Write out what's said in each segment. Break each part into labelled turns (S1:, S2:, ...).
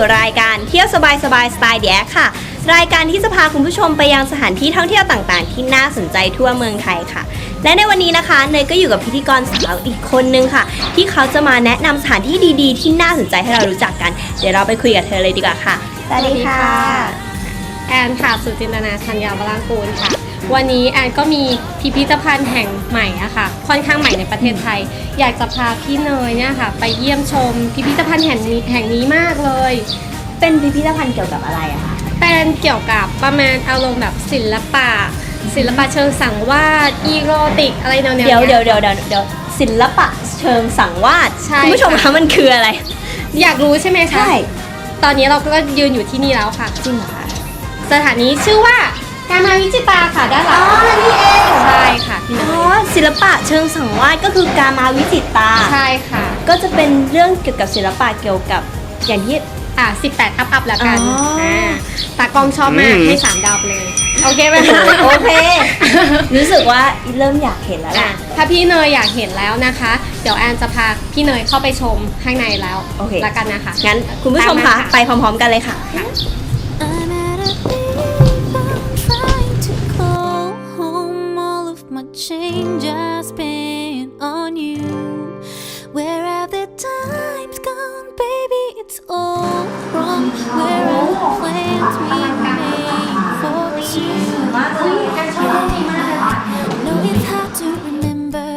S1: สู่รายการเที่ยวสบายสบายสไตล์แยกค่ะ รายการที่จะพาคุณผู้ชมไปยังสถานที่ท่องเที่ยวต่างๆ ที่น่าสนใจทั่วเมืองไทยค่ะ และในวันนี้นะคะเนยก็อยู่กับพิธีกรสาวอีกคนนึงค่ะ ที่เขาจะมาแนะนำสถานที่ดีๆ ที่น่าสนใจให้เรารู้จักกัน เดี๋ยวเราไปคุยกับเธอเลยดีกว่าค่ะ สวัสดีค่ะ
S2: แอนค่ะ สุจินตนาชัญญาวรางกูลค่ะ วันนี้แอนก็มีพิพิธภัณฑ์แห่งใหม่อะค่ะ ค่อนข้างใหม่ในประเทศไทย อยากจะพาพี่เนยเนี่ยค่ะ ไปเยี่ยมชมพิพิธภัณฑ์แห่งนี้แห่งนี้มากเลย
S1: เป็นพิพิธภัณฑ์เกี่ยวกับอะไรอะคะ
S2: เป็นเกี่ยวกับประมาณอารมณ์แบบศิลปะ ศิลปะเชิงสังวาสอีโรติกอะไรแนวๆนี้
S1: เดี๋ยวเดี๋ยวเดี๋ยวเดี๋ยวเดี๋ยวศิลปะเชิงสังวาส
S2: ใช่
S1: คุณผู้ชม
S2: ค่ะ
S1: คะมันคืออะไร
S2: อยากรู้ใช่ไหมคะตอนนี้เราก็ยืนอยู่ที่นี่แล้วค่ะ
S1: จริงเหรอคะ
S2: สถานีชื่อว่า การมาวิจิตราค่ะด้านหลัง
S1: อ๋อนี่เอง
S2: ใช่ค่ะพี่เน
S1: อ๋อยศิลปะเชิงสังวาสก็คือการมาวิจิตรา
S2: ใช่ค่ะ
S1: ก็จะเป็นเรื่องเกี่ยวกับศิลปะเกี่ยวกับอย่างที่
S2: อะ18 อัพอัพแล้วกัน
S1: อ๋ออ่า
S2: ตากล้องชอบมากให้3ดาวไปเลย โอเคไหมคะ
S1: โอเค รู้สึกว่าเริ่มอยากเห็นแล้ว
S2: อะ
S1: ล่ะ
S2: ถ้าพี่เนยอยากเห็นแล้วนะคะ เดี๋ยวแอนจะพาพี่เนยเข้าไปชมข้างในแล้ว
S1: โอเค
S2: แล้วกันนะคะ
S1: งั้นคุณผู้ชม
S2: ตา
S1: คะ
S2: มาค่ะ
S1: ไปพร้อมๆกันเลยค่ะ
S3: change I spent on you. Where have the times gone, baby? It's all wrong. Where are the plans we made for two? No, it's hard to remember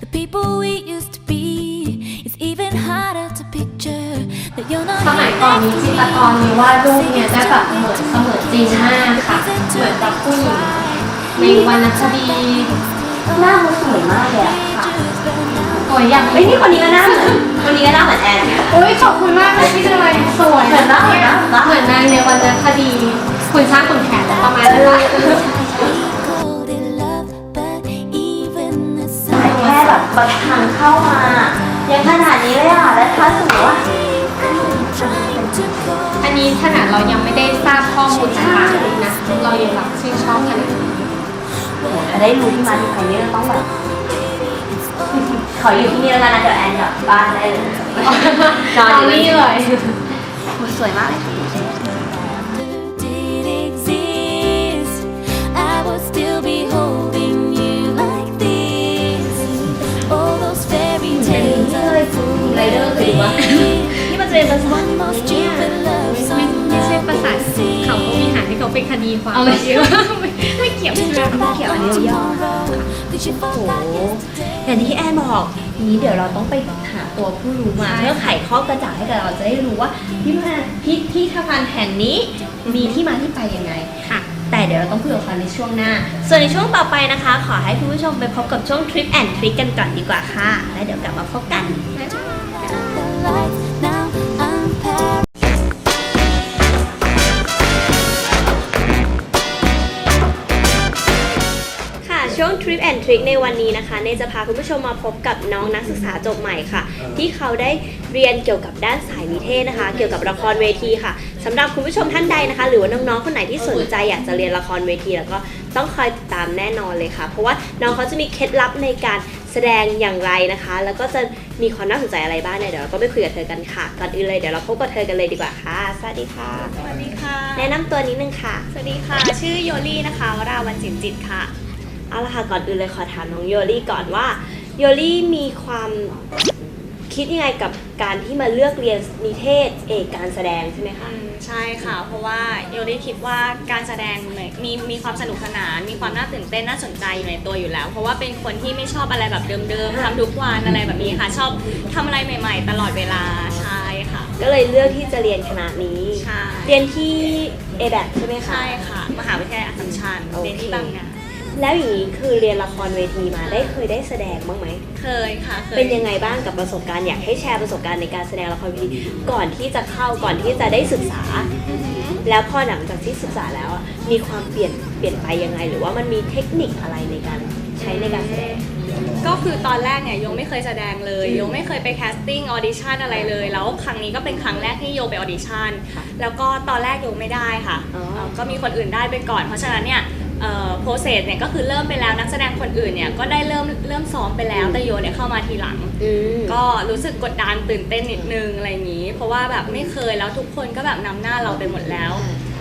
S3: the people we used to be. It's even harder to picture that you're not
S2: สมัย
S3: here
S2: ก่อนนี้
S3: next
S2: จิ
S3: to
S2: ตรกร
S3: me.
S2: มีวาดรูปเนี่ยได้แบบเหมือนเสมือนจริงมากค่ะ เหมือนกับผู้หญิงในวรรณคดี
S1: หน้าเขาสวยมากเลยอะค่ะ
S2: สวยอย่าง
S1: เฮ้ยนี่คนนี้ก็หน้าเหมือนคนนี้ก็หน้าเหมือนแอนเนี่ย
S2: โอ้ยขอบคุณมากเลยพี่เนยสวย
S1: เหมือนนะเหมือนนะ
S2: เหมือนนางในวรรณคดีคุณช้างคุณแผนประมาณนั้นละ
S3: Called it love, but even the
S1: ถ่ายแค่แบบบางทางเข้ามายังขนาดนี้เลยอะแล้วถ้าสมมติว่า
S3: trying to call.
S2: อันนี้ขนาดเรายังไม่ได้ทราบข้อมูลต่างๆเลยนะเรายังแบบชื่นชอบขนาดนี้
S1: จะได้รู้ที่มาที่ไปเนี่ยต้องแบบขออยู่ที่นี่แล้วกันนะเดี๋ยวแอนกลับบ้านได้เลยนอนอยู่
S2: นี่เลย
S1: โอ้สวยมากเลยค่ะ
S3: Did exist, I would still be holding you like this. All those fairy tales of
S1: ไรเดอร์คือว่านี่มันจะเป็นภาษา
S3: one more
S1: เนี่ย
S2: เขาเป็นคดีความเอาเลยไม่ไม่เกี่ยว
S3: Did
S2: ใช่ะไม
S3: back
S1: เกี่ยวอันนี้ย่อโอ้โหอย่างที่แอนบอกนี้เดี๋ยวเราต้องไปหาตัวผู้รู้มาเพื่อไขข้อกระจ่างให้กับเราจะได้รู้ว่าพิพิธภัณฑ์พิพิธภัณฑ์แห่งนี้มีที่มาที่ไปยังไง
S2: ค่ะ
S1: แต่เดี๋ยวเราต้องคุยกับเขาในช่วงหน้า ส่วนในช่วงต่อไปนะคะ ขอให้คุณผู้ชมไปพบกับช่วง Trip and Trick กันก่อนดีกว่าค่ะ แล้วเดี๋ยวกลับมาพบกัน วง Trip and Trick ในวันนี้นะคะเนยจะพาคุณผู้ชมมาพบกับน้องนักศึกษาจบใหม่ค่ะ ที่เขาได้เรียนเกี่ยวกับด้านสายนิเทศนะคะ เกี่ยวกับละครเวทีค่ะสำหรับคุณผู้ชมท่านใดนะคะ หรือว่าน้องๆคนไหนที่สนใจอยากจะเรียนละครเวที แล้วก็ต้องคอยติดตามแน่นอนเลยค่ะ เพราะว่าน้องเขาจะมีเคล็ดลับในการแสดงอย่างไรนะคะ แล้วก็จะมีความน่าสนใจอะไรบ้างเนี่ยเดี๋ยวเราก็ไปคุยกับเธอกันค่ะก่อนอื่นเลยเดี๋ยวเราพบกับเธอกันเลยดีกว่าค่ะสวัสดีค่ะ
S4: สวัสดีค่ะ
S1: แนะนำตัวนิดนึงค่ะ
S4: สวัสดีค่ะ ชื่อโยลี่นะคะวราวันจินจิตค่ะ
S1: เอาละค่ะก่อนอื่นเลยขอถามน้องโยลี่ก่อนว่าโยลี่มีความคิดยังไงกับการที่มาเลือกเรียนนิเทศเอกการแสดงใช่ไหมคะ
S4: อืมใช่ค่ะ เพราะว่าโยลี่คิดว่าการแสดงมีมีความสนุกสนาน มีความน่าตื่นเต้นน่าสนใจอยู่ในตัวอยู่แล้ว เพราะว่าเป็นคนที่ไม่ชอบอะไรแบบเดิมๆทำทุกวันอะไรแบบนี้ค่ะ ชอบทำอะไรใหม่ ๆ ตลอดเวลาใช่ค่ะ
S1: ก็เลยเลือกที่จะเรียนคณะนี้
S4: ใช่
S1: เรียนที่เอแบใช่ไหมคะ
S4: ใช่ค่ะ มหาวิทยาลัยอัสสัมชัญ
S1: โอเค
S4: เรียนที่บางนา
S1: แล้วอย่างนี้คือเรียนละครเวทีมาได้เคยได้แสดงบ้างไหม
S4: เคยค่ะ เคย
S1: เป็นยังไงบ้างกับประสบการณ์อยากให้แชร์ประสบการณ์ในการแสดงละครเวทีก่อนที่จะเข้าก่อนที่จะได้ศึกษา แล้วพอหลังจากที่ศึกษาแล้วอะมีความเปลี่ยนเปลี่ยนไปยังไง หรือว่ามันมีเทคนิคอะไรในการใช้ในการแสดง
S4: ก็คือตอนแรกเนี่ยโยไม่เคยแสดงเลยโยไม่เคยไปแคสติ้งออดิชั่นอะไรเลย แล้วครั้งนี้ก็เป็นครั้งแรกที่โยไปออดิชั่น
S1: ค่ะ
S4: แล้วก็ตอนแรกโยไม่ได้ค่ะ
S1: อ๋อ
S4: เอ่อก็มีคนอื่นได้ไปก่อน เพราะฉะนั้นเนี่ยเอ่อ โปรเซสเนี่ยก็คือเริ่มไปแล้วนักแสดงคนอื่นเนี่ยก็ได้เริ่มเริ่มซ้อมไปแล้วแต่โยเนี่ยเข้ามาทีหลัง
S1: อืม
S4: ก็รู้สึกกดดันตื่นเต้นนิดนึงอะไรอย่างนี้ เพราะว่าแบบไม่เคยแล้วทุกคนก็แบบนำหน้าเราไปหมดแล้ว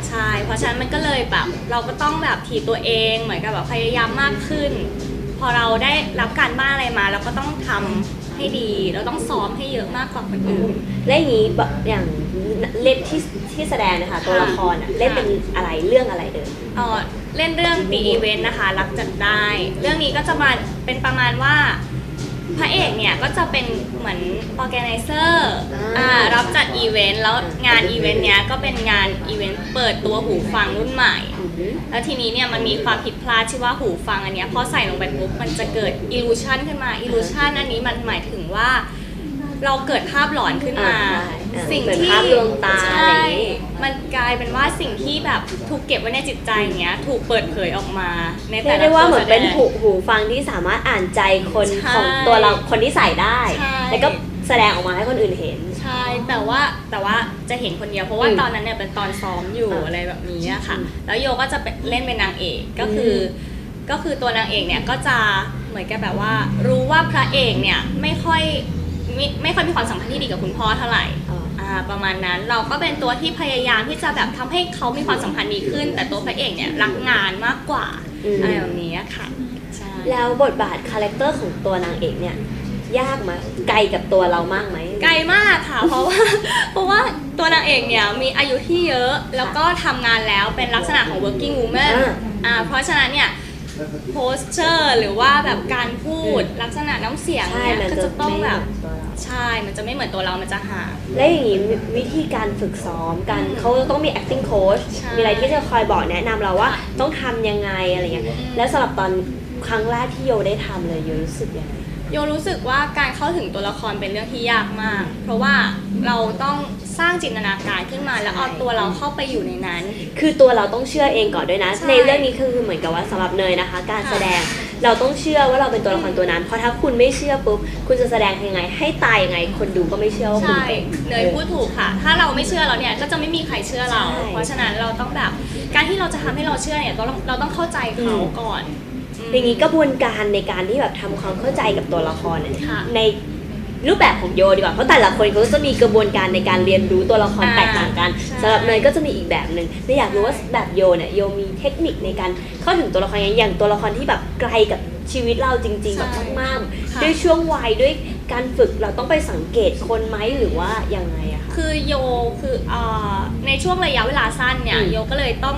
S4: ใช่เพราะฉะนั้นมันก็เลยแบบเราก็ต้องแบบถีบตัวเองเหมือนกับแบบพยายามมากขึ้น พอเราได้รับการบ้านอะไรมาเราก็ต้องทำ ให้ดี เราต้องซ้อมให้เยอะมากกว่าคนอื่น
S1: และอย่างนี้แบบอย่างเล่นที่ที่แสดงนะคะตัวละครอะเล่นเป็นอะไรเรื่องอะไรเดิม
S4: เอ่อเล่นเรื่อง The Event นะคะ รักจัดได้ เรื่องนี้ก็จะมาเป็นประมาณว่า พระเอกเนี่ยก็จะเป็นเหมือน organizer อ่ารับจัดอีเวนต์แล้วงานอีเวนต์เนี้ยก็เป็นงานอีเวนต์เปิดตัวหูฟังรุ่นใหม่ แล้วทีนี้เนี่ยมันมีความผิดพลาดที่ว่าหูฟังอันเนี้ยพอใส่ลงไปปุ๊บมันจะเกิด illusion ขึ้นมา illusion อันนี้มันหมายถึงว่า เราเกิดภาพหลอนขึ้นมา
S1: อ่าใช่อ่า
S4: สิ่ง
S1: เหมือน
S4: ที่
S1: ภาพลวงตาอะไร
S4: ใช่
S1: อย่างงี้
S4: มันกลายเป็นว่าสิ่งที่แบบถูกเก็บไว้ในจิตใจเนี้ย ถูกเปิดเผยออกมาใน
S1: เรี
S4: แต่
S1: ยก
S4: ละ
S1: ได้ว่าเหมือนเป็น
S4: ตัวแสดง
S1: หูหูฟังที่สามารถอ่านใจคน
S4: ใช่
S1: ของตัวเราคนที่ใส่ได้
S4: ใช่
S1: แล้วก็แสดงออกมาให้คนอื่นเห็น
S4: ใช่แต่ว่าแต่ว่าจะเห็นคนเดียวเพราะว่า
S1: อืม
S4: ตอนนั้นเนี่ยเป็นตอนซ้อมอยู่
S1: อ่า
S4: อะไรแบบนี้อะค่ะ
S1: อืม
S4: แล้วโยก็จะเป็นเล่นเป็นนางเอกก็คืออก็คือตัวนางเอกเนี่ยก็จะเหมือนกับแบบว่า รู้ว่าพระเอกเนี่ยไม่ค่อยไม่ไม่ค่อยมีความสัมพันธ์ที่ดีกับคุณพ่อเท่าไหร่
S1: อ่า
S4: อ่า ประมาณนั้น เราก็เป็นตัวที่พยายามที่จะแบบทำให้เขามีความสัมพันธ์ดีขึ้น แต่ตัวพระเอกเนี่ยรักงานมากกว่า
S1: อืม
S4: อะไรแบบนี้อะค่ะใช่
S1: แล้วบทบาทคาแรคเตอร์ของตัวนางเอกเนี่ยยากไหมไกลกับตัวเรามากไหม
S4: ไกลมากค่ะ เพราะว่าเพราะว่าตัวนางเอกเนี่ยมีอายุที่เยอะแล้วก็ทำงานแล้วเป็นลักษณะของ working woman
S1: อ่า
S4: อ่าเพราะฉะนั้นเนี่ย posture หรือว่าแบบการพูดลักษณะน้ำเสียง
S1: ใช่
S4: เนี่ย
S1: มัน
S4: ก็
S1: จะ
S4: จะต้อง
S1: ไม่เห
S4: แบ
S1: มือบนตัวเรา
S4: ใช่มันจะไม่เหมือนตัวเรามันจะห่าง
S1: และอย่างนี้วิธีการฝึกซ้อมกันเขาต้องมี acting coach
S4: ใช่
S1: มีอะไรที่จะคอยบอกแนะนำเราว่า
S4: ค่ะ
S1: ต้องทำยังไงอะไรเงี้ย
S4: อืม
S1: แล้วสำหรับตอนครั้งแรกที่โยได้ทำเลยโยรู้สึกยังไง
S4: โยรู้สึกว่าการเข้าถึงตัวละครเป็นเรื่องที่ยากมาก เพราะว่าเราต้อง สร้างจินตนาการขึ้นมาแล้วเอาตัวเราเข้าไปอยู่ในนั้น
S1: คือตัวเราต้องเชื่อเองก่อนด้วยนะ
S4: ใช่
S1: ในเรื่องนี้คือเหมือนกับว่าสำหรับเนยนะคะ การ
S4: ค่ะ
S1: แสดงเราต้องเชื่อว่าเราเป็นตัวละครตัวนั้น เพราะถ้าคุณไม่เชื่อปุ๊บคุณจะแสดงยังไง ให้ตายยังไง คนดูก็ไม่เชื่อว่าคุณ
S4: ใช่
S1: เป็น
S4: เนยพูดถูกค่ะ ถ้าเราไม่เชื่อเราเนี่ยก็จะไม่มีใครเชื่อเรา
S1: ใช่
S4: เพราะฉะนั้นเราต้องแบบ การที่เราจะทำให้เราเชื่อเนี่ยเราต้องเราต้องเข้าใจเขา
S1: อืม
S4: ก่อนม
S1: อย่างนี้กระบวนการในการที่แบบทำความเข้าใจกับตัวละครเนี่ย
S4: ค่ะ
S1: ใน รูปแบบของโยดีกว่าเพราะแต่ละคนเขาก็จะมีกระบวนการในการเรียนรู้ตัวละคร
S4: อ่า
S1: แตกต่างกัน
S4: ใช่
S1: สำหรับเนยก็จะมีอีกแบบหนึ่งเนยอยากรู้ว่าแบบโยเนี่ยโยมีเทคนิคในการเข้าถึงตัวละครอย่างอย่างตัวละครที่แบบไกลกับชีวิตเราจริงๆแบบมากๆ
S4: ค่ะ
S1: ด้วยช่วงวัยด้วยการฝึกเราต้องไปสังเกตคนไหมหรือว่ายังไงอะคะ
S4: คือโยคือเอ่อในช่วงระยะเวลาสั้นเนี่ย
S1: อืม
S4: โยก็เลยต้อง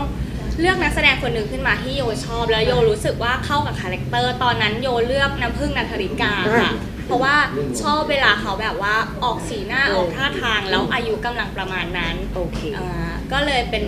S4: เลือกนักแสดงคนหนึ่งขึ้นมาที่โยชอบแล้วโยรู้สึกว่าเข้ากับคาแรคเตอร์ตอนนั้นโยเลือกน้ำพึ่งนันทริกาค่ะ เพราะว่าชอบเวลาเขาแบบว่าออกสีหน้า
S1: อืม
S4: ออกท่าทางแล้วอายุกำลังประมาณนั้น
S1: โอเค
S4: อ่าก็เลยเป็น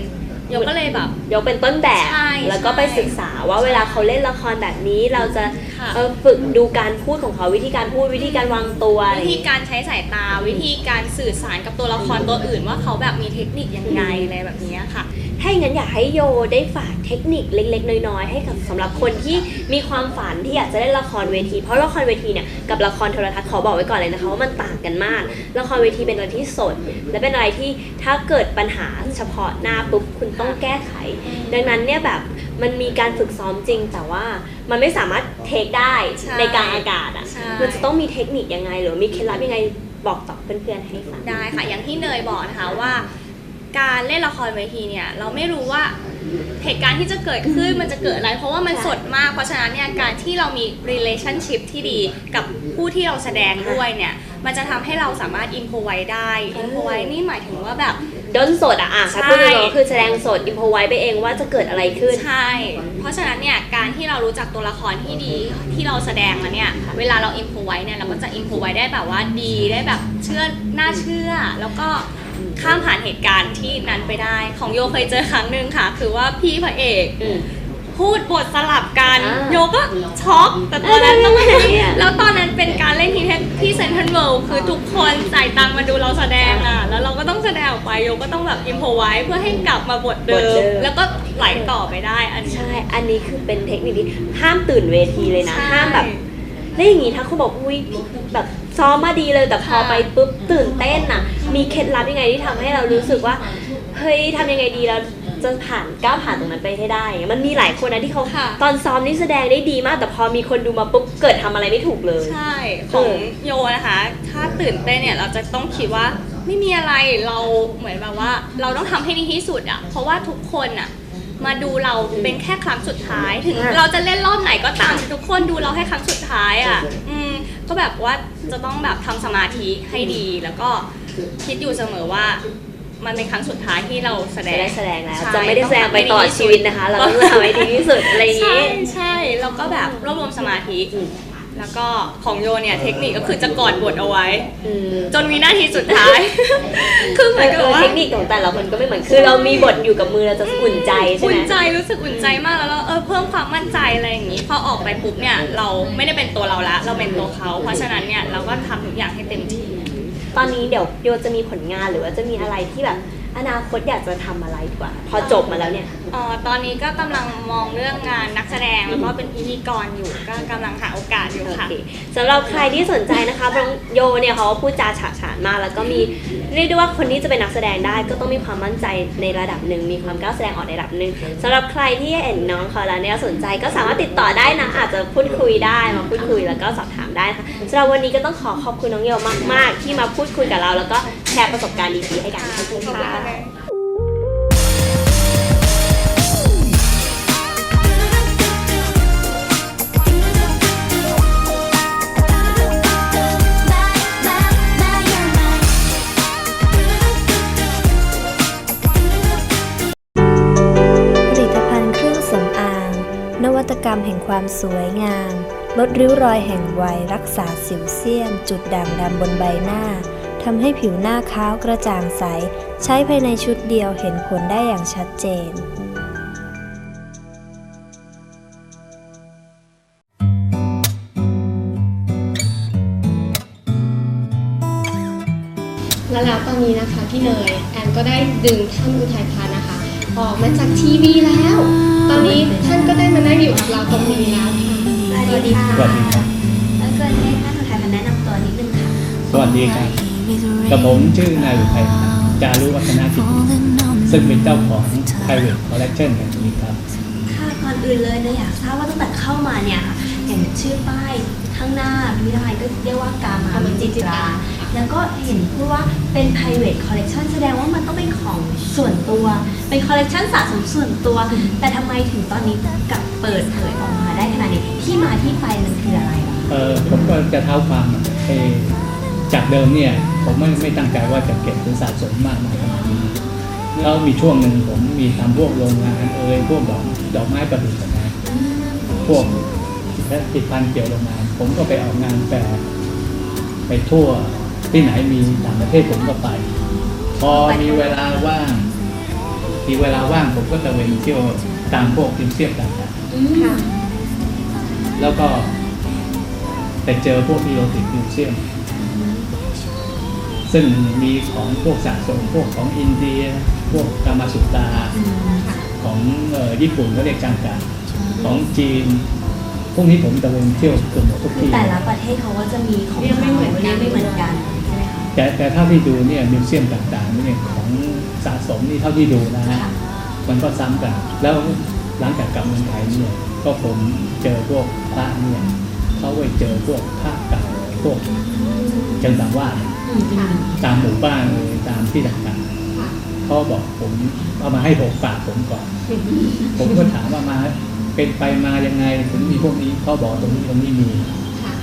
S4: โยก็เลยแบบ
S1: โยเป็นต้นแบบ
S4: ใช่
S1: แล้วก็ไป
S4: ใช่
S1: ศึกษาว่าเวลาเขาเล่นละครแบบนี้เราจะ
S4: ค่ะ
S1: เออฝึกดูการพูดของเขาวิธีการพูดวิธีการวางตัวอะไรอ
S4: วิ
S1: ย่าง
S4: ธี
S1: งี้
S4: การใช้สายตาวิธีการสื่อสารกับตัวละครตัวอื่น ว่าเขาแบบมีเทคนิคยังไงอะไรแบบนี้ค่ะ
S1: ถ้าอย่างนั้นอยากให้โยได้ฝากเทคนิคเล็ก ๆ น้อยๆให้กับสำหรับคนที่มีความฝันที่อยากจะเล่นละครเวที เพราะละครเวทีเนี่ยกับละครโทรทัศน์ขอบอกไว้ก่อนเลยนะคะว่ามันต่างกันมาก ละครเวทีเป็นอะไรที่สด และเป็นอะไรที่ถ้าเกิดปัญหาเฉพาะหน้าปุ๊บคุณต้องแก้ไข ดังนั้นเนี่ยแบบมันมีการฝึกซ้อมจริง แต่ว่ามันไม่สามารถเทคได้
S4: ใช่
S1: ในกลางอากาศอะ
S4: ใช่
S1: มันจะต้องมีเทคนิคยังไง หรือมีเคล็ดลับยังไงบอกต่อเพื่อนๆให้ฟัง
S4: ได้ค่ะ อย่างที่เนยบอกนะคะว่า การเล่นละครเวทีเนี่ยเราไม่รู้ว่าเหตุการณ์ที่จะเกิดขึ้นมันจะเกิดอะไร เพราะว่ามันสดมาก เพราะฉะนั้นเนี่ยการที่เรามี relationship ที่ดีกับผู้ที่เราแสดงด้วยเนี่ยมันจะทำให้เราสามารถ improvise ได้ improvise นี่หมายถึงว่าแบบ
S1: ด้นสดอะอะ
S4: ใช่
S1: ถ้าพูดตรงๆก็คือแสดงสดอิมพอไว้ไปเองว่าจะเกิดอะไรขึ้น
S4: ใช่ เพราะฉะนั้นเนี่ยการที่เรารู้จักตัวละครที่ดีที่เราแสดงมาเนี่ยเวลาเรา improvise เนี่ยเราก็จะ improvise ได้แบบว่าดีได้แบบเชื่อน่าเชื่อ แล้วก็ ข้ามผ่านเหตุการณ์ที่นั้นไปได้ ของโยเคยเจอครั้งหนึ่งค่ะ คือว่าพี่พระเอก
S1: อืม
S4: พูดบทสลับกัน
S1: อ่า
S4: โยก็ช็อกแต่ตอนนั้น
S1: เอ้ย
S4: ต้อง
S1: ทำไมอะ
S4: แล้วตอนนั้นเป็นการเล่นที่ที่เซนทรัลเวิลด์คือทุกคนจ่ายตังค์มาดูเราแสดงอะ แล้วเราก็ต้องแสดงออกไปโยก็ต้องแบบอิมพอไว้เพื่อให้กลับมาบทเดิ
S1: บทเดิ
S4: ม
S1: ม
S4: แล้วก็ไหลต่อไปได้อันนี้
S1: ใช่ อันนี้คือเป็นเทคนิคที่ห้ามตื่นเวทีเลยนะ
S4: ใช่
S1: ห้ามแบบ แล้วอย่างงี้ถ้าคุณบอกอุ้ยแบบ ซ้อมมาดีเลยแต่พอ
S4: ค่ะ
S1: ไปปุ๊บตื่นเต้นน่ะ มีเคล็ดลับยังไงที่ทำให้เรารู้สึกว่าเฮ้ยทำยังไงดีแล้วจะผ่านก้าวผ่านตรงนั้นไปให้ได้อย่างเงี้ยมันมีหลายคนนะที่เขา
S4: ค่ะ
S1: ตอนซ้อมนี่แสดงได้ดีมาก แต่พอมีคนดูมาปุ๊บเกิดทำอะไรไม่ถูกเลย
S4: ใช่ ของ
S1: เออ
S4: โยนะคะ ถ้าตื่นเต้นเนี่ยเราจะต้องคิดว่าไม่มีอะไรเราเหมือนแบบว่า เราต้องทำให้ดีที่สุดอะเพราะว่าทุกคนอะมาดูเราเป็นแค่ครั้งสุดท้าย ถึงเราจะเล่นรอบไหนก็ตามแต่ทุกคนดูเราแค่ครั้งสุดท้ายอะอืม ก็แบบว่าจะต้องแบบทำสมาธิให้ดี แล้วก็คิดอยู่เสมอว่า มันเป็นครั้งสุดท้ายที่เราแสด
S1: จะ
S4: ง
S1: ได้แสดงแล้ว
S4: ใช่
S1: จะไม่ได้แสดงไปต่อชีวิตนะคะ เราต้องทำให้ดีที่สุดอะไรอย่าง
S4: ใช่
S1: นี้
S4: ใช่แล้วก็แบบรวบรวมสมาธิ แล้วก็ของโยเนี่ยเทคนิคก็คือจะกอดบทเอาไว้
S1: อืม
S4: จนวินาทีสุดท้าย คือเหมือนกับว่า
S1: เทคนิคของแต่ละคนก็ไม่เหมือน คือเรามีบทอยู่กับมือเราจะอุ่นใจใช่ไหม
S4: อุ่นใจรู้สึกอุ่นใจมากแล้วเราเออเพิ่มความมั่นใจอะไรอย่างนี้พอออกไปปุ๊บเนี่ยเราไม่ได้เป็นตัวเราละเราเป็นตัวเขาเพราะฉะนั้นเนี่ยเราก็ทำทุกอย่างให้เต็มที่
S1: ตอนนี้เดี๋ยวโยจะมีผลงานหรือว่าจะมีอะไรที่แบบ อนาคตอยากจะทำอะไรดีกว่า พอจบมาแล้วเนี่ย
S4: เอ่อตอนนี้ก็กำลังมองเรื่องงานนักแสดงแล้วก็เป็นพิธีกรอยู่ก็กำลังหาโอกาสอยู่
S1: โอ
S4: ค่ะ
S1: เคสำหรับใครที่สนใจนะคะเพราะโยเนี่ยเขาพูดจาฉะฉานมาก แล้วก็มีเรียกได้ว่าคนที่จะเป็นนักแสดงได้ ก็ต้องมีความมั่นใจในระดับหนึ่ง มีความกล้าแสดงออกในระดับหนึ่งสำหรับใครที่เห็นน้องเขาแล้วเนี่ยสนใจก็สามารถติดต่อได้นะ อาจจะพูดคุยได้มาพูดคุยแล้วก็สอบถามได้ค่ะสำหรับวันนี้ก็ต้องขอขอบคุณน้องโยมาก ๆ ที่มาพูดคุยกับเรา แล้วก็ แชร์ประสบการณ์ดีๆให้กันขอบคุณค่ะ
S5: ผลิตภัณฑ์เครื่องสำอาง นวัตกรรมแห่งความสวยงาม ลดริ้วรอยแห่งวัย รักษาสิวเซียน จุดด่างดำบนใบหน้า ทำให้ผิวหน้าขาวกระจ่างใส ใช้ภายในชุดเดียวเห็นผลได้อย่างชัดเจน
S2: และแล้วตอนนี้นะคะพี่เนยแอนก็ได้ดึงท่านอุทัยพันธ์นะคะ ออกมาจากทีวีแล้ว ตอนนี้ท่านก็ได้มานั่งอยู่กับเราตรงนี้แล้วค่ะ
S1: สวัสดีค่ะ
S6: สวัสดีครับ
S1: แล้วก็ให้ท่านอุทัยพันธ์แนะนำตัวนิดนึงค่ะ
S6: สวัสดีครับ กับผมชื่อนายอุทัยครับจารุวัฒนาจิตติซึ่งเป็นเจ้าของ private collection แห่งนี้ครับ
S1: ค่ะก่อนอื่นเลยนะอยากทราบว่าตั้งแต่เข้ามาเนี่ยค่ะเห็นชื่อป้ายข้างหน้าพิพิธภัณฑ์ก็เรียกว่ากามาวิจิตราแล้วก็เห็นพูดว่าเป็น private collection แสดงว่ามันต้องเป็นของส่วนตัว เป็น collection สะสมส่วนตัว แต่ทำไมถึงตอนนี้กลับเปิดเผยออกมาได้ขนาดนี้ที่มาที่ไปมันคืออะไรเหรอ
S6: เออผมก็จะเท้าความเอ่อ จากเดิมเนี่ยผมไม่ไม่ตั้งใจว่าจะเก็บหรือสะสมมากมายขนาดนี้แล้วมีช่วงหนึ่งผมมีทำพวกโรงงานเอ่ยพวกดอกดอกไม้ประดิษฐ์นะพวกและติดพันเกี่ยวโรงงาน ผมก็ไปออกงานแฟร์ไปทั่วที่ไหนมีต่างประเทศผมก็ไป พอมีเวลาว่างมีเวลาว่างผมก็ตะเวนเที่ยวตามพวกทิมเซียมต่าง
S2: ค่ะ
S6: ๆแล้วก็ไปเจอพวกอีโรติกมิวเซียม ซึ่งมีของพวกสะสมพวกของอินเดีย พวกกามาสุตราของเอ่อญี่ปุ่นก็เรียกจังกาของจีน พวกนี้ผมตะเวนเที่ยวเกือบหมดทุก
S1: คือ
S6: ที่
S1: แต่ละประเทศเขาก็จะมีของ
S2: เรียกไม่เหมือนกัน
S1: เรียกไม่เหมือนกันใช่ไหมคะ
S6: แต่แต่เท่าที่ดูเนี่ยมิวเซียมต่างๆเนี่ยของสะสมนี่เท่าที่ดูนะฮะ
S1: ค่ะ
S6: มันก็ซ้ำกัน แล้วหลังจากกลับเมืองไทยเนี่ยก็ผมเจอพวกพระเนี่ยเขาไปเจอพวกพระเก่าพวกเจังต่างว่าด
S2: ค่ะ
S6: ตามหมู่บ้านเลยตามที่ต่าง
S2: ค่ะ
S6: ๆเขาบอกผมเอามาให้ผมฝากผมก่อน ผมก็ถามว่ามาเป็นไปมายังไงถึงมีพวกนี้เขาบอกตรงนี้ตรงนี้มี
S2: ค่ะ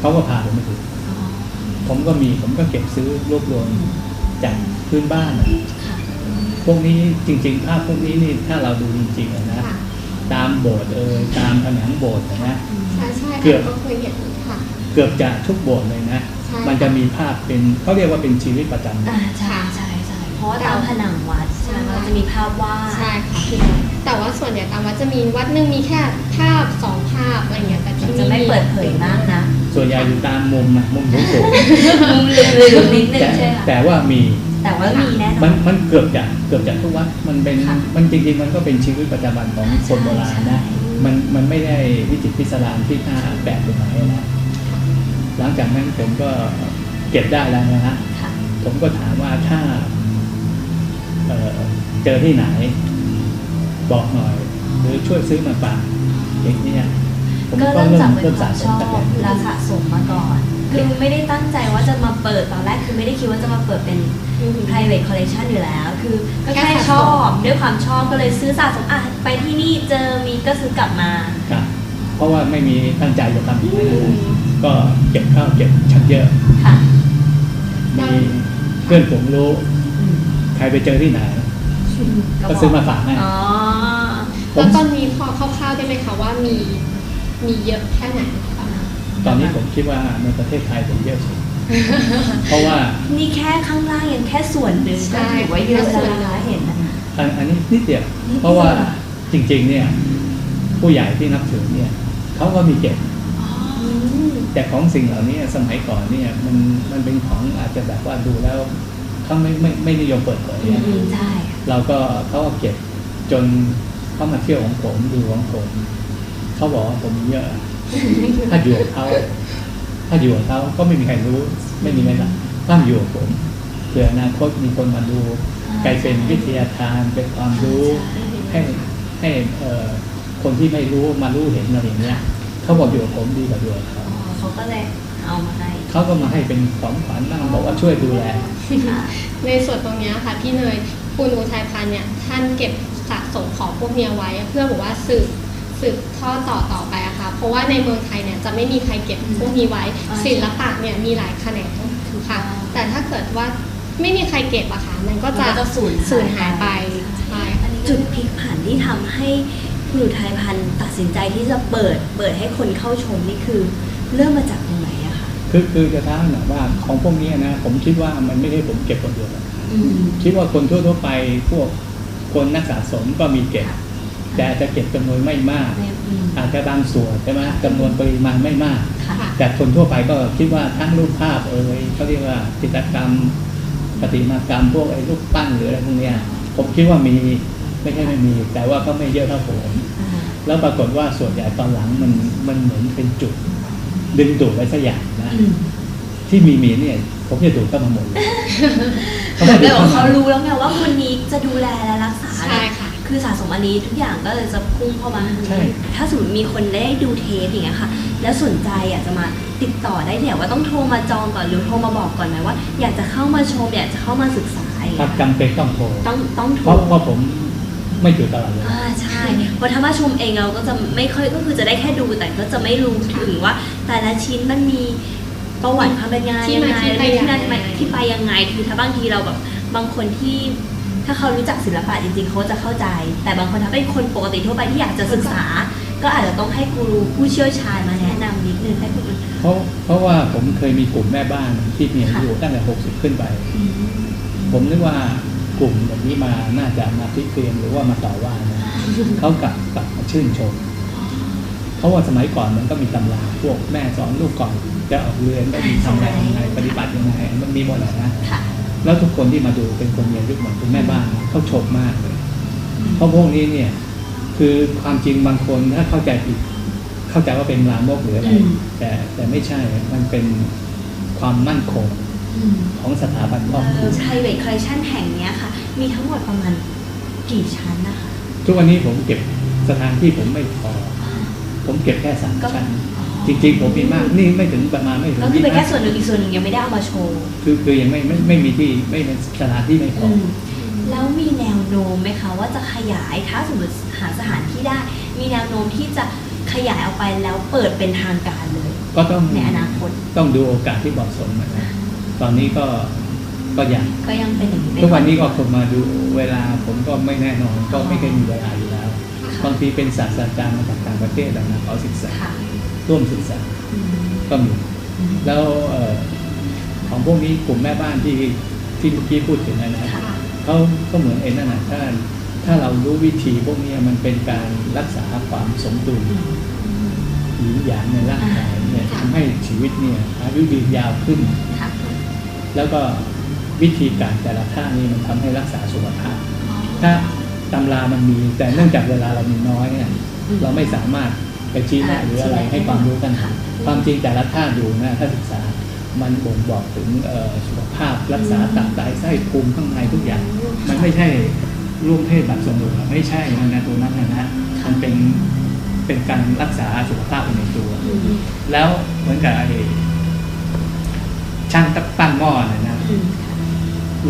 S6: เขาก็พาผมไปดูผมก็มีผมก็เก็บซื้อรวบรวมจากพื้นบ้านอะพวกนี้จริง ๆ ภาพพวกนี้นี่ถ้าเราดูจริงๆอะนะ
S2: ค่ะ
S6: ตามโบสถ์เอ่ยตามผนังโบสถ์อะนะ
S2: ใช่ใช่
S6: เกื
S2: แอ
S6: อบ
S2: นก็เคยเห็นค่ะ
S6: เกือบจะทุกโบสถ์เลยนะ
S2: ใช่
S6: มันจะมีภาพเป็นเขาเรียกว่าเป็นชีวิตประจำวัน
S1: อ่าใช่ใช่ใช่เพราะว่าตามผนังวัดใช่ไหมมันจะมีภาพวาด
S2: ใช่ค่ะ แต่ว่าส่วนใหญ่ตามวัดจะมีวัดหนึ่งมีแค่ภาพสองภาพอะไรอย่างเงี้ยแต่ที่
S1: มัน
S2: นี่
S1: จะไม่เปิดเผยมากนะ
S6: ส่วนใหญ่อยู่ตามมุมอะมุมสูง
S1: มุมลืมๆนิดนึง
S6: แต่
S1: ใช่ไหมคะ
S6: แต่ว่ามี
S1: แต่ว่ามีแน่นอ
S6: มันน มันเกือบจะเกือบจะทุกวัดมันเป็น
S1: ค่ะ
S6: มันจริงๆมันก็เป็นชีวิตประจำวันของคนโบราณนะ
S1: ใช่
S6: มันมันไม่ได้วิจิตรพิสดารที่น่าแปลกตรงไหนนะ หลังจากนั้นผมก็เก็บได้แล้วนะฮะ
S1: ค่ะ
S6: ผมก็ถามว่าถ้าเอ่อเจอที่ไหน บอกหน่อย หรือช่วยซื้อมาฝากอย่างเนี้ยผม
S1: ก็
S6: ก็
S1: เริ่ม
S6: เริ่ม
S1: จากเป็น
S6: เริ่ม
S1: ควา
S6: สะ
S1: ม
S6: ส
S1: ช
S6: ม
S1: อบ
S6: ตั้งแต่
S1: และสะสมมาก่อน คือไม่ได้ตั้งใจว่าจะมาเปิดตอนแรกคือไม่ได้คิดว่าจะมาเปิดเป็น private collection อยู่แล้ว คือก็แค่
S2: แค่สะสม
S1: ชอบด้วยความชอบก็เลยซื้อสะสมอะไปที่นี่เจอมีก็ซื้อกลับมา
S6: ครับเพราะว่าไม่มีตั้งใจจะทำอย่างนั้นนะ ก็เก็บข้าวเก็บชักเยอะ
S1: ค่ะ
S6: มีเพื่อนผมรู้ ใครไปเจอที่ไหน ก็ซื้อมาฝากให้
S1: อ๋อ
S6: ผม
S2: แล้วตอนนี้พอคร่าวๆได้ไหมคะว่ามีมีเยอะแค่ไหนคะ
S6: ตอนนี้ผมคิดว่าในประเทศไทยผมเยอะสุดเพราะว่า
S1: นี่แค่ข้างล่างยังแค่ส่วนหนึ่งก็ถือว่าเยอะแล้วนะเห็นนะ
S6: อันอันนี้นิดเดียว
S1: นิดเดียว
S6: เพราะว่าจริง ๆ เนี่ย ผู้ใหญ่ที่นับถือเนี่ยเขาก็มีเก็บ แต่ของสิ่งเหล่านี้สมัยก่อนเนี่ยมันมันเป็นของอาจจะแบบว่าดูแล้วเขาไม่ไม่ไม่นิยมเปิดเผย
S1: อื
S6: อะ
S1: มใช่ค่ะ
S6: เราก็เขาก็เก็บจนเขามาเที่ยวของผมดูของผมเขาบอกว่าผมมีเยอะถ้าอยู่กับเขาถ้าอยู่กับเขาก็ไม่มีใครรู้ ไม่มีใครหลักต้องอยู่กับผมเผื่ออนาคตมีคนมาดูกลายเป็นวิทยาทานเป็นความรู้ให้ให้เอ่อคนที่ไม่รู้มารู้เห็นอะไรอย่างเงี้ยเขาบอกอยู่กับผมดีกว่าอยู่กับเขา
S1: อ๋อ เขาก็เลยเอามาให้
S6: เขาก็มาให้เป็นของขวัญบ้างบอกว่าช่วยดูแล
S1: ค่ะ
S2: ในส่วนตรงเนี้ยค่ะพี่เนยคุณอุทัยพันธ์เนี่ยท่านเก็บสะสมของพวกเนี้ยไว้ เพื่อบอกว่าสืบสืบทอดต่อต่อไปอะค่ะ เพราะว่าในเมืองไทยเนี่ยจะไม่มีใครเก็บพวกนี้ไว้
S1: อ่า
S2: ศิลปะเนี่ยมีหลายแขนงค่ะ แต่ถ้าเกิดว่าไม่มีใครเก็บอะค่ะมันก็จะ
S1: มันก็จะสูญ
S2: สูญหายไปใช่ค่ะ
S1: จุดพลิกผันที่ทำให้คุณอุทัยพันธ์ตัดสินใจที่จะเปิดเปิดให้คนเข้าชมนี่คือ เริ่มมาจากตรงไหนอะคะ
S6: คือคือจะท้าหน่อยว่าของพวกนี้นะ ผมคิดว่ามันไม่ได้ผมเก็บคนเดียวหรอก
S1: อืม
S6: คิดว่าคนทั่วๆไปพวกคนนักสะสมก็มีเก็บแต่อาจจะเก็บจำนวนไม่มาก
S1: ไม่อืม
S6: อาจจะบางส่วนใช่ไหมจำนวนปริมาณไม่มาก
S1: ค่ะ
S2: ค่ะ
S6: แต่คนทั่วไปก็คิดว่าทั้งรูปภาพเอ่ยเขาเรียกว่าจิตรกรรมประติมากรรมพวกไอ้รูปปั้นหรืออะไรพวกเนี้ยผมคิดว่ามีไม่ใช่ไม่มี แต่ว่าก็ไม่เยอะเท่าผม
S1: อ่า
S6: แล้วปรากฏว่าส่วนใหญ่ตอนหลังมันมันเหมือนเป็นจุด ดึงดูดไว้สักอย่างนะ
S1: อืม
S6: ที่มีมีเนี่ย ผมจะดูดเข้ามาหมดเลย
S1: เหมือนกับเขารู้แล้วไงว่าคนนี้จะดูแลและรักษา
S2: ใช่ค่ะ
S1: คือสะสมอันนี้ทุกอย่างก็เลยจะพุ่งเข้ามา
S6: ใช่
S1: ถ้าสมมติมีคนได้ดูเทปอย่างเงี้ยค่ะ แล้วสนใจอยากจะมาติดต่อได้เนี่ยว่าต้องโทรมาจองก่อนหรือโทรมาบอกก่อนไหมว่า อยากจะเข้ามาชมอยากจะเข้ามาศึกษาอย่าง
S6: ถ้า
S1: เงี้ย
S6: จำเป็นต้องโทร
S1: ต้องต้องโท
S6: เพ
S1: ร
S6: ราะเพราะผมไม่อยู่ตลอดเลย
S1: อ่าใช่ เพราะถ้ามาชมเองเราก็จะไม่ค่อยก็คือจะได้แค่ดูแต่ก็จะไม่รู้ถึงว่า แต่ละชิ้นมันมีประวัติความเป็นยังไง
S2: ที่
S1: ยัง
S2: มา
S1: ไง
S2: ที่ไป
S1: ที่นั่น
S2: ยังไง
S1: ที่ไปยังไงคือถ้าบางทีเราแบบบางคนที่ถ้าเขารู้จักศิลปะจริงๆ เขาจะเข้าใจ แต่บางคนถ้าเป็นคนปกติทั่วไปที่อยากจะศึกษา ก็อาจจะต้องให้กูรูผู้เชี่ยวชาญมาแนะนำนิดนึงให้คุณ
S6: เพราะเพราะว่าผมเคยมีกลุ่มแม่บ้านที่มีอายุ
S1: ค่ะ
S6: ตั้งแต่หกสิบขึ้นไป
S1: อืม
S6: ผมนึกว่า กลุ่มแบบนี้มาน่าจะมาพิเรียนหรือว่ามาต่อว่านะเขากลับกลับมาชื่นชม เพราะว่าสมัยก่อนมันก็มีตำราพวกแม่สอนลูกก่อนจะออกเรือนต้องมีทำอะไรยังไงปฏิบัติยังไงมันมีหมดเลยนะ
S1: ค่ะ
S6: แล้วทุกคนที่มาดูเป็นคนมีอายุเหมือนคุณแม่บ้านเขาชมมากเลย เพราะพวกนี้เนี่ย คือความจริงบางคนถ้าเข้าใจผิดเข้าใจว่าเป็นลามกหรืออะไร
S1: อืม
S6: แต่แต่ไม่ใช่มันเป็นความมั่นคง
S1: อืม
S6: ของสถาบันครอบครัว
S1: ไทยเวทคอลเลคชันแห่งเนี้ยค่ะ มีทั้งหมดประมาณกี่ชั้นนะคะ
S6: ทุกวันนี้ผมเก็บสถานที่ผมไม่พอ ผมเก็บแค่สาม
S1: ก็
S6: ชั้น จริงๆ ผมมีมาก นี่ไม่ถึงประมาณไม่ถึง
S1: ก็คือเป็นแค่
S6: 25
S1: ส่วนหนึ่งอีกส่วนหนึ่งยังไม่ได้เอามาโชว์
S6: คือคือยังไม่ไม่ไม่มีที่ไม่เป็นสถานที่ไม่พอ
S1: อื
S6: อ
S1: มแล้วมีแนวโน้มไหมคะว่าจะขยายถ้าสมมติหาสถานที่ได้ มีแนวโน้มที่จะขยายออกไปแล้วเปิดเป็นทางการเลย
S6: ก็ต้อง
S1: ในอนาคต
S6: ต้องดูโอกาสที่เหมาะสมนะตอนนี้ก็ ก็ยัง
S1: ก็ยังเป็นอย่างนี้
S6: ทุกวันนี้ก็คนมาดูเวลาผมก็ไม่แน่นอนก็ไม่เคยมีเวลาอยู่แล้วบางทีเป็นศาสตราจารย์มาจากต่างประเทศแล้วนะขอศึกษา
S1: ค่ะ
S6: ร่วมศึกษา
S1: อืม
S6: ก็มี แล้วเอ่อของพวกนี้กลุ่มแม่บ้านที่ที่เมื่อกี้พูดถึงนะนะ
S1: ค่ะ
S6: เขาก็เหมือนเอ็นนั่นนะถ้าถ้าเรารู้วิธีพวกนี้มันเป็นการรักษาความสมดุลหรืออย่างในร่างกายเนี่ย
S2: ค่ะ
S6: ทำให้ชีวิตเนี่ยอายุยืนยาวขึ้น
S1: ค่ะ
S6: แล้วก็ วิธีการแต่ละท่านี่มันทำให้รักษาสุขภาพ ถ้าตำรามันมีแต่เนื่องจากเวลาเรามีน้อยเนี่ย
S1: อืม
S6: เราไม่สามารถไปชี้แนะ
S1: อ่า
S6: หรืออะไร
S1: ชี้แนะ
S6: ให้ความรู้กัน
S1: ค่ะ
S6: ความจริงแต่ละท่าดูนะถ้าศึกษามันบ่งบอกถึงเอ่อสุขภาพรักษาตับไตไส้ภูมิข้างในทุกอย่าง มันไม่ใช่ร่วมเพศแบบสมบูรณ์ไม่ใช่นะนะตัวนั้นนะนะมันเป็นเป็นการรักษาสุขภาพไปในตัว แล้วเหมือนกับไอ้ช่างตักปั้นหม้อนะนะ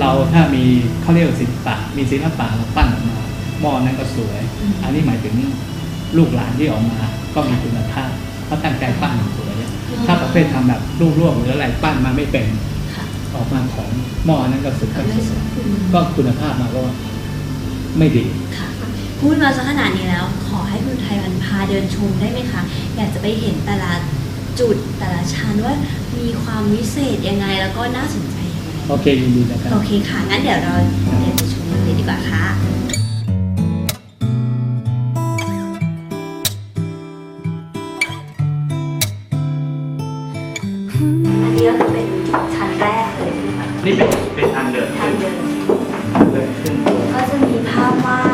S6: เราถ้ามีเขาเรียกว่าศิลปะ มีศิลปะเราปั้นออกมาหม้อนั้นก็สวย อันนี้หมายถึงลูกหลานที่ออกมาก็มีคุณภาพเขาตั้งใจปั้นสวยถ้าประเภททำแบบรูปร่วงหรืออะไรปั้นมาไม่เป็นออกมาของหม้อนั้นก็สุดก็สวยก็คุณภาพมาก็ไม่ดี
S1: ค่ะพูดมาสักขนาดนี้แล้ว ขอให้คุณไทยวันพาเดินชมได้ไหมคะ อยากจะไปเห็นแต่ละจุดแต่ละชั้นว่ามีความวิเศษยังไงแล้วก็น่าสนใจยังไง
S6: โอเคยินดีนะครับ
S1: โอเคค่ะ งั้นเดี๋ยวเราเดินไปชมกันเลยดีกว่าค่ะอันนี้ก็คือเป็นชั้นแรกเลยใช่ไหมคะ
S6: นี่เป็นเป็นทางเดิน
S1: ทางเดิน
S6: เดินขึ้น
S1: ก็จะมีภาพวาด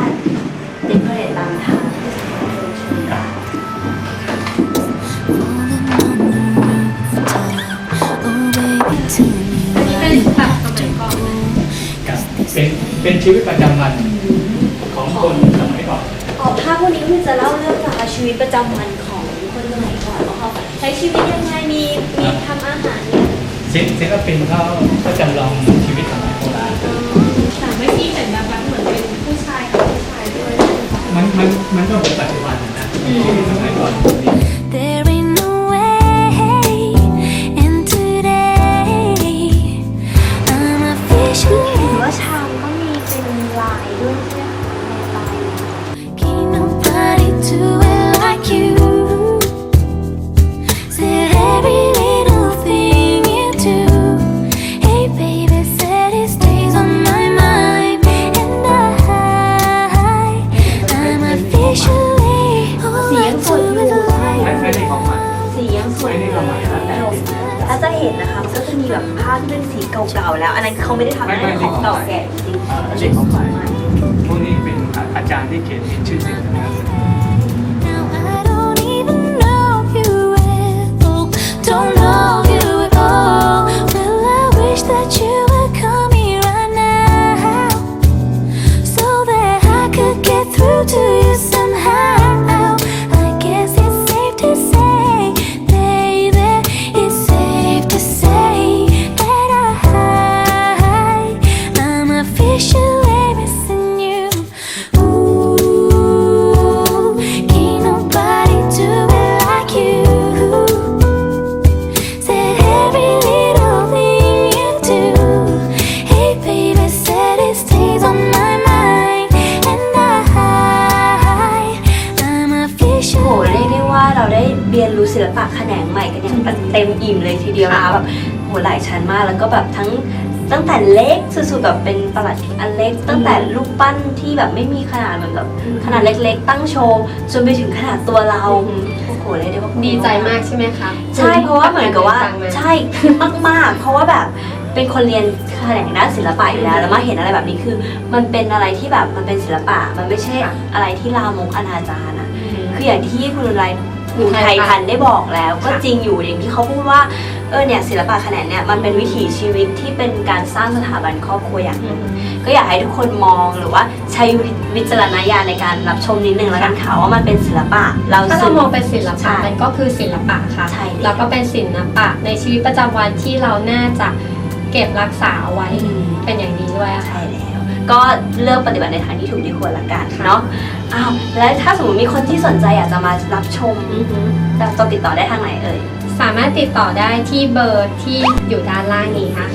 S1: เป็
S2: น
S6: เป็นชีวิตประจำวันของคนสมัยก่อน
S1: ออกภาพพวกนี้คือจะเล่าเรื่องราวชีวิตประจำวันของคนสมัยก่อนว่าเขาใช้ชีวิตยังไงมีมีทำอาหารเนี่ย
S6: ศิลศิลปินเขาก็จำลองชีวิตสมัยโบราณ
S2: แต่เมื่อกี้เห็นแบบว่าเหมือนเป็นผู้ชายกับผู้ชายด้วยนะคะ
S6: มันมันมันก็เหมือนปัจจุบันนะชีวิตสมัยก่อน
S3: To you
S1: อิ่มเลยทีเดียวนะคะแบบโหหลายชั้นมากแล้วก็แบบทั้งตั้งแต่เล็กสุดๆแบบเป็นประหลัดขิกอันเล็ก ตั้งแต่ลูกปั้นที่แบบไม่มีขนาดเหมือนแบบขนาดเล็กๆ ตั้งโชว์จนไปถึงขนาดตัวเราโอ้โหเรียกได้ว่า
S2: ดีใจมากใช่ไหมคะ
S1: ใช่เพราะว่าเหมือนกับว่า
S2: ตังค์ไหม
S1: ใช่มากๆ เพราะว่าแบบเป็นคนเรียนแขนงด้านศิลปะอยู่แล้วแล้วมาเห็นอะไรแบบนี้คือ มันเป็นอะไรที่แบบมันเป็นศิลปะมันไม่ใช่อะไรที่ลามกอนาจารอะคืออย่างที่คุณไร ภูไทยพันธ์ได้บอกแล้ว ก็จริงอยู่อย่างที่เขาพูดว่าเออเนี่ยศิลปะแขนงเนี่ยมันเป็นวิถีชีวิตที่เป็นการสร้างสถาบันครอบครัวอย่างหนึ่งก็อยากให้ทุกคนมองหรือว่าใช้วิจารณญาณในการรับชมนิดนึงแล้วกันค่ะว่ามันเป็นศิลปะ เรา
S2: ถ้า
S1: สึ
S2: เรา
S1: ก
S2: มองเป็นศิล
S1: ใช่
S2: ปะมันก็คือศิลปะค่ะ
S1: ใช่เลย
S2: แล้วก็เป็นศิลปะในชีวิตประจำวันที่เราน่าจะเก็บรักษาเอาไว้
S1: อืม
S2: เป็นอย่างดีด้วยอะค่ะ
S1: ใช่แล้ว ก็เลือกปฏิบัติในทางที่ถูกที่ควรละกันเนาะอ้าวแล้วถ้าสมมติมีคนที่สนใจอยากจะมารับชมจะจะติดต่อได้ทางไหนเอ่ย
S2: สามารถติดต่อได้ที่เบอร์ที่อยู่ด้านล่างนี้ค่ะ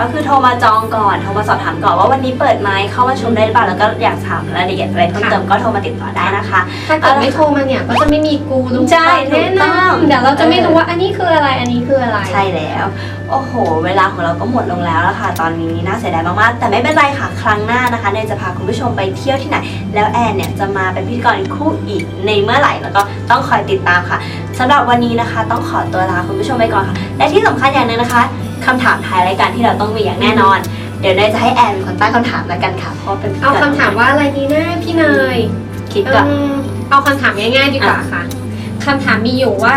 S1: ก็คือโทรมาจองก่อนโทรมาสอบถามก่อนว่าวันนี้เปิดไหมเข้ามาชมได้หรือเปล่าแล้วก็อยากถามรายละเอียดอะไรเพิ่มเติมก็โทรมาติดต่อได้นะคะ
S2: ถ้าเกิดไม่โทรมาเนี่ยก็จะไม่มีกูรู
S1: ใช่
S2: แนะน
S1: ถูกต้องำ
S2: เดี๋ยวเราจะไม่รู้ว่าอันนี้คืออะไรอันนี้คืออะไร
S1: ใช่แล้ว โอ้โห เวลาของเราก็หมดลงแล้วละค่ะ ตอนนี้น่าเสียดายมากๆ แต่ไม่เป็นไรค่ะ ครั้งหน้านะคะเนยจะพาคุณผู้ชมไปเที่ยวที่ไหน แล้วแอนเนี่ยจะมาเป็นพิธีกรคู่อีกในเมื่อไหร่ แล้วก็ต้องคอยติดตามค่ะสำหรับวันนี้นะคะ ต้องขอตัวลาคุณผู้ชมไปก่อนค่ะ และที่สำคัญอย่างหนึงนะคะคำถามท้ายรายการที่เราต้องมีอย่างแน่นอน เดี๋ยวเนยจะให้แอนเป็นคนตั้งคำถามแล้วกันค่ะเพราะเป็นพิธีกร
S2: เอาคำถามว่าอะไรดีนะพี่เนย
S1: คิดก่อน
S2: เอิ่มเอาคำถามง่ายๆดีกว่าค่ะคำถามมีอยู่ว่า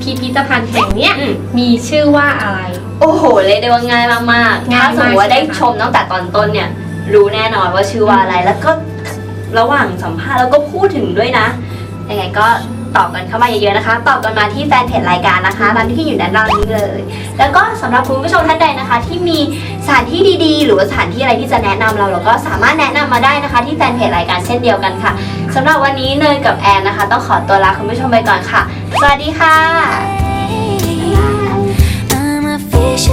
S2: พิพิธภัณฑ์แห่งเนี้ย
S1: อืม
S2: มีชื่อว่าอะไร
S1: โอ้โห เลยกได้ว่าง่ายมากๆ
S2: ง่ายมาก
S1: ถ้าสมมติว่าได้
S2: ใช่ไหมคะ
S1: ชมตั้งแต่ตอนต้นเนี่ย รู้แน่นอนว่าชื่อว่าอะไรแล้วก็ระหว่างสัมภาษณ์แล้วก็พูดถึงด้วยนะยังไงก็ ตอบกันเข้ามาเยอะๆนะคะ ตอบกันมาที่แฟนเพจรายการนะคะตามที่อยู่ด้านล่างนี้เลย แล้วก็สำหรับคุณผู้ชมท่านใดนะคะ ที่มีสถานที่ดีๆ หรือสถานที่อะไรที่จะแนะนำเราเราก็สามารถแนะนำมาได้นะคะ ที่แฟนเพจรายการเช่นเดียวกันค่ะ สำหรับวันนี้เนยกับแอนนะคะ ต้องขอตัวลาคุณผู้ชมไปก่อนค่ะ สวัสดีค่ะ I'm a fish